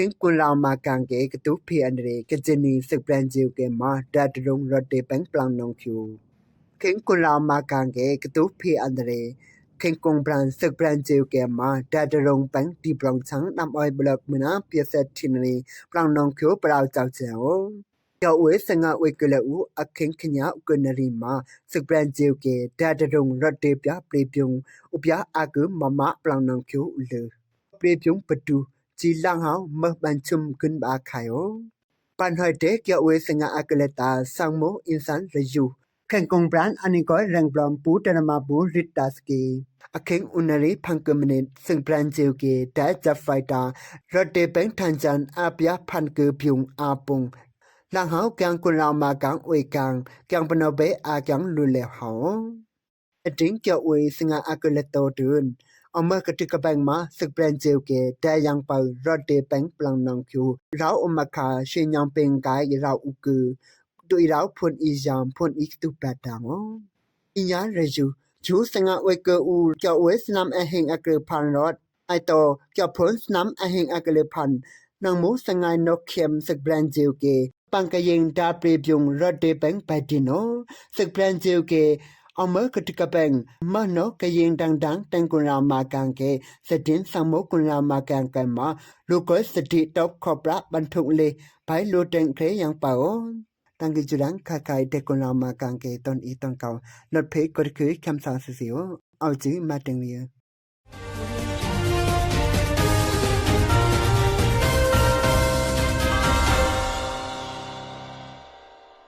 ခင်ကွန်လောင်မာကန်ကေကတုဖီအန်ရေကဂျနီစပရန်ဂျီကေမာဒါတရုံရတေပန်ပလန်နောင်ကျူခင်ကွန်လောင်မာကန်ကေကတုဖီအန်ရေခင်ကုံဘရန်စပရန်ဂျီကေမာဒါတရုံပန်ဒီပလောင်ချန်နမ်အိုင်ဘလက်မနာပြဆက်တင်ရီပလောင်နောင်ကျူပရောက်ကြောက်ချေဟောကျော်ဝဲစငါဝဲကလေဦးအခင်းခညာဥကနရီမာစပရန်ဂျီကေဒါတရုံရတေပြပရိပြုံဥပြအာကမမပလောင်နောင်ကျူလေပရိပြုံပတူ chỉ lang hao mơ ban chum kun ba khayo pan hoi te kya we singa akleta sangmo insan reju khen kong brand ani ko rang blam pu tanama bu ritaski akheng unari phangkamne sing brand jew ke da ja fighter rote peng thanjan apya phan ke pyung apung lang hao kyang kun lao ma kang we kang kyang pano be a kyang lu le hao အတင်းကျော်ဝေစငါအကလတောတွန် အမကတိကပန်မှာစပရန်ဂျေကေတဲယန်ပေါရတ်တေပန်ပလန်နန်ကျူရောအမခါရှင်ညံပင်ကိုင်ရောဥကူတူရောဖွန်အီယံဖွန်အီတူပတာမောအညာရဂျူဂျူစငါဝေကူကျော်ဝေစနမ်အဟင်အကဖန်ရော့ไอโตကျော်ဖွန်စနမ်အဟင်အကလေဖန်နံမူစငိုင်းနိုခေမ်စပရန်ဂျေကေပန်ကရင်ဒါပရေပြုံရတ်တေပန်ပတိနိုစပရန်ဂျေကေအမကတကပန်မနောကရင်တန်တန်တန်ကွန်ရာမာကန်ကေစတင်ဆမောကွန်ရာ မာကန်ကမလူကစတိတော့ခေါပရာဘန်ထုလေဘိုင်လိုတန်ခဲယံပါအောတန်ကကြရန်ခခိုင်တကွန်ရာမာကန်ကေတွန်ဤတွန်ကောလတ်ဖေးကရ